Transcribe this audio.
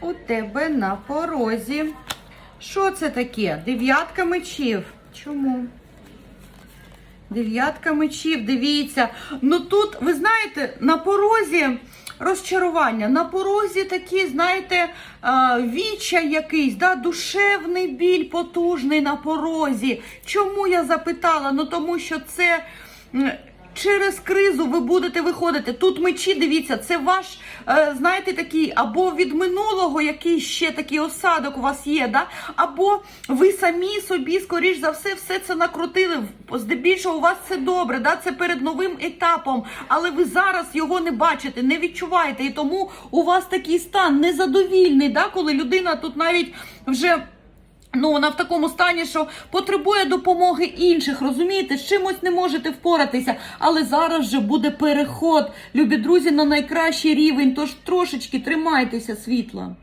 У тебе на порозі. Що це таке? Дев'ятка мечів. Чому? Дев'ятка мечів, дивіться. Ну тут, ви знаєте, на порозі розчарування, на порозі такі, знаєте, а, відчай якийсь, да, душевний біль потужний на порозі. Чому я запитала? Ну тому що це. Через кризу ви будете виходити. Тут мечі, дивіться, це ваш, е, знаєте, такий, або від минулого який ще такий осадок у вас є, да? або ви самі собі, скоріш за все, все це накрутили. Здебільшого у вас все добре, да? це перед новим етапом, але ви зараз його не бачите, не відчуваєте. І тому у вас такий стан незадовільний, да? коли людина тут навіть вже. Ну, вона в такому стані, що потребує допомоги інших, розумієте, з чимось не можете впоратися. Але зараз вже буде переход, любі друзі, на найкращий рівень. Тож трошечки тримайтеся світла.